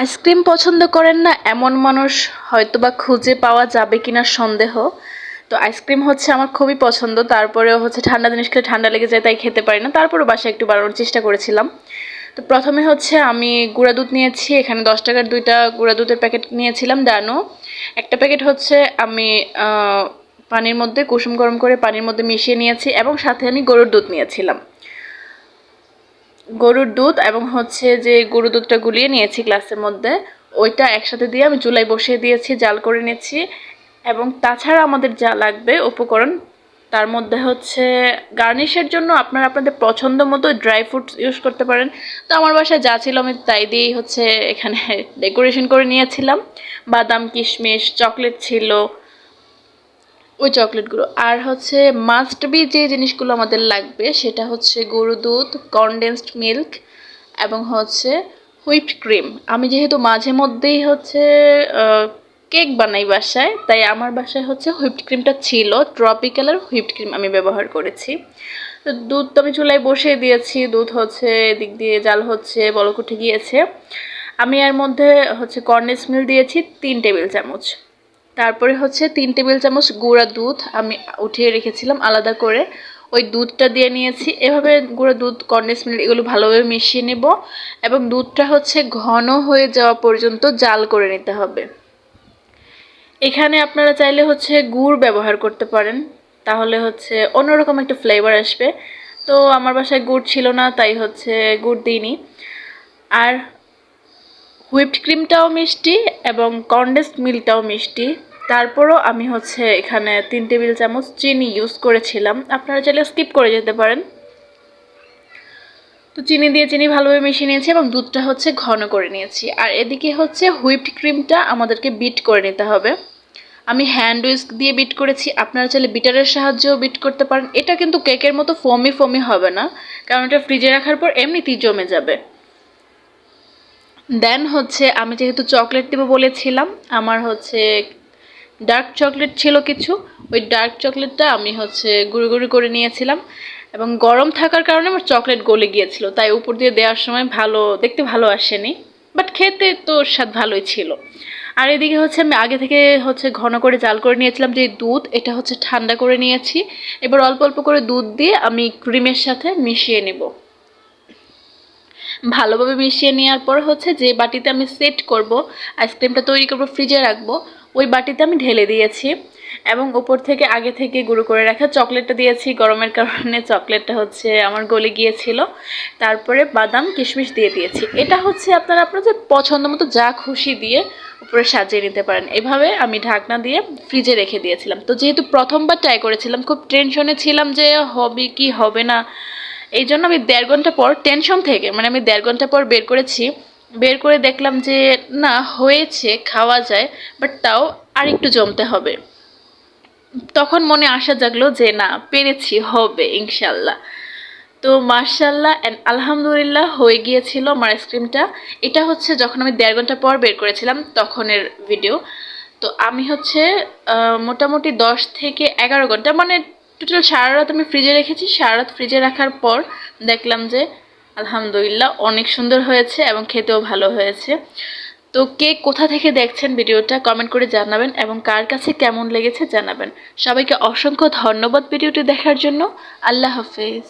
Ice cream পছন্দ করেন না এমন মানুষ হয়তো বা খুঁজে পাওয়া যাবে কিনা সন্দেহ। তো আইসক্রিম হচ্ছে আমার খুবই পছন্দ, তারপরেও হচ্ছে ঠান্ডা জিনিস খেলে ঠান্ডা লেগে যায় তাই খেতে পারি না। তারপরেও বাসায় একটু বাড়ানোর চেষ্টা করেছিলাম। তো প্রথমে হচ্ছে আমি গুঁড়া দুধ নিয়েছি, এখানে দশ টাকার দুইটা গুঁড়া দুধের প্যাকেট নিয়েছিলাম ডানো। একটা প্যাকেট হচ্ছে আমি পানির মধ্যে কুসুম গরম করে পানির মধ্যে মিশিয়ে নিয়েছি এবং সাথে আমি গরুর দুধ নিয়েছিলাম। গরুর দুধ এবং হচ্ছে যে গরুর দুধটা গুলিয়ে নিয়েছি গ্লাসের মধ্যে। ওইটা একসাথে দিয়ে আমি চুলায় বসিয়ে দিয়েছি, জাল করে নিয়েছি। এবং তাছাড়া আমাদের যা লাগবে উপকরণ, তার মধ্যে হচ্ছে গার্নিশের জন্য আপনারা আপনাদের পছন্দ মতো ড্রাই ফ্রুটস ইউজ করতে পারেন। তো আমার বাসায় যা ছিল আমি তাই দিয়েই হচ্ছে এখানে ডেকোরেশন করে নিয়েছিলাম। বাদাম, কিশমিশ, চকলেট ছিল ওই চকলেটগুলো আর হচ্ছে মাস্ট বি যে জিনিসগুলো আমাদের লাগবে, সেটা হচ্ছে গরু দুধ কনডেন্সড মিল্ক এবং হচ্ছে হুইপড ক্রিম আমি যেহেতু মাঝে মধ্যেই হচ্ছে কেক বানাই বাসায়, তাই আমার বাসায় হচ্ছে হুইপড ক্রিমটা ছিল। ট্রপিক্যালের হুইপড ক্রিম আমি ব্যবহার করেছি। দুধ তো আমি চুলায় বসিয়ে দিয়েছি, দুধ হচ্ছে এদিক দিয়ে জাল হচ্ছে, বলক উঠে গিয়েছে। আমি এর মধ্যে হচ্ছে কর্নেস মিল দিয়েছি, তিন টেবিল চামচ। তারপরে হচ্ছে তিন টেবিল চামচ গুঁড়া দুধ আমি উঠিয়ে রেখেছিলাম আলাদা করে। ওই দুধটা দিয়ে নিয়েছি। এভাবে গুঁড়ো দুধ, কন্ডেন্স মিল্ক এগুলো ভালোভাবে মিশিয়ে নেব এবং দুধটা হচ্ছে ঘন হয়ে যাওয়া পর্যন্ত জাল করে নিতে হবে। এখানে আপনারা চাইলে হচ্ছে গুড় ব্যবহার করতে পারেন। তাহলে হচ্ছে অন্যরকম একটা ফ্লেভার আসবে। তো আমার বাসায় গুড় ছিল না, তাই হচ্ছে গুড় দিইনি। আর হুইপড ক্রিমটাও মিষ্টি এবং কন্ডেন্সড মিল্কটাও মিষ্টি। তারপরও আমি হচ্ছে এখানে তিন টেবিল চামচ চিনি ইউজ করেছিলাম। আপনারা চাইলে স্কিপ করে যেতে পারেন। তো চিনি দিয়ে চিনি ভালোভাবে মিশিয়ে নিয়েছি এবং দুধটা হচ্ছে ঘন করে নিয়েছি। আর এদিকে হচ্ছে হুইপড ক্রিমটা আমাদেরকে বিট করে নিতে হবে। আমি হ্যান্ড উইস্ক দিয়ে বিট করেছি। আপনারা চাইলে বিটারের সাহায্যেও বিট করতে পারেন। এটা কিন্তু কেকের মতো ফোমি ফমি হবে না। কারণ এটা ফ্রিজে রাখার পর এমনিতেই জমে যাবে। দেন হচ্ছে আমি যেহেতু চকলেট দেবো বলেছিলাম, আমার হচ্ছে ডার্ক চকলেট ছিল কিছু, ওই ডার্ক চকলেটটা আমি হচ্ছে গুঁড়ো গুঁড়ো করে নিয়েছিলাম এবং গরম থাকার কারণে আমার চকলেট গলে গিয়েছিল, তাই উপর দিয়ে দেওয়ার সময় ভালো, দেখতে ভালো আসেনি বাট খেতে তো স্বাদ ভালোই ছিল। আর এদিকে হচ্ছে আমি আগে থেকে হচ্ছে ঘন করে জাল করে নিয়েছিলাম যে দুধ, এটা হচ্ছে ঠান্ডা করে নিয়েছি, এবার অল্প অল্প করে দুধ দিয়ে আমি ক্রিমের সাথে মিশিয়ে নেব। ভালোভাবে মিশিয়ে নেওয়ার পর হচ্ছে যে বাটিতে আমি সেট করব, আইসক্রিমটা তৈরি করব, ফ্রিজে রাখব, ওই বাটিতে আমি ঢেলে দিয়েছি এবং উপর থেকে আগে থেকে গুঁড়ো করে রাখা চকলেটটা দিয়েছি, গরমের কারণে চকলেটটা হচ্ছে আমার গলে গিয়েছিল। তারপরে বাদাম, কিশমিশ দিয়ে দিয়েছি। এটা হচ্ছে আপনারা আপনাদের পছন্দ মতো যা খুশি দিয়ে উপরে সাজিয়ে নিতে পারেন। এভাবে আমি ঢাকনা দিয়ে ফ্রিজে রেখে দিয়েছিলাম। তো যেহেতু প্রথমবার ট্রাই করেছিলাম, খুব টেনশনে ছিলাম যে হবে কি, হবে না। এই জন্য আমি দেড় ঘণ্টা পর টেনশন থেকে মানে আমি দেড় ঘণ্টা পর বের করেছি। বের করে দেখলাম যে, না, হয়েছে, খাওয়া যায় বাট তাও আর একটু জমতে হবে। তখন মনে আশা জাগলো যে, না, পেরেছি, হবে, ইনশাল্লাহ। তো মার্শাল্লাহ অ্যান্ড আলহামদুলিল্লাহ হয়ে গিয়েছিল আমার আইসক্রিমটা এটা হচ্ছে যখন আমি দেড় ঘণ্টা পর বের করেছিলাম তখনের ভিডিও তো আমি হচ্ছে মোটামুটি দশ থেকে এগারো ঘণ্টা মানে টোটাল সারা রাত আমি ফ্রিজে রেখেছি। সারা রাত ফ্রিজে রাখার পর দেখলাম যে, আলহামদুলিল্লাহ অনেক সুন্দর হয়েছে এবং খেতেও ভালো হয়েছে। তো কে কোথা থেকে দেখছেন ভিডিওটা কমেন্ট করে জানাবেন এবং কার কাছে কেমন লেগেছে জানাবেন। সবাইকে অসংখ্য ধন্যবাদ ভিডিওটি দেখার জন্য। আল্লাহ হাফেজ।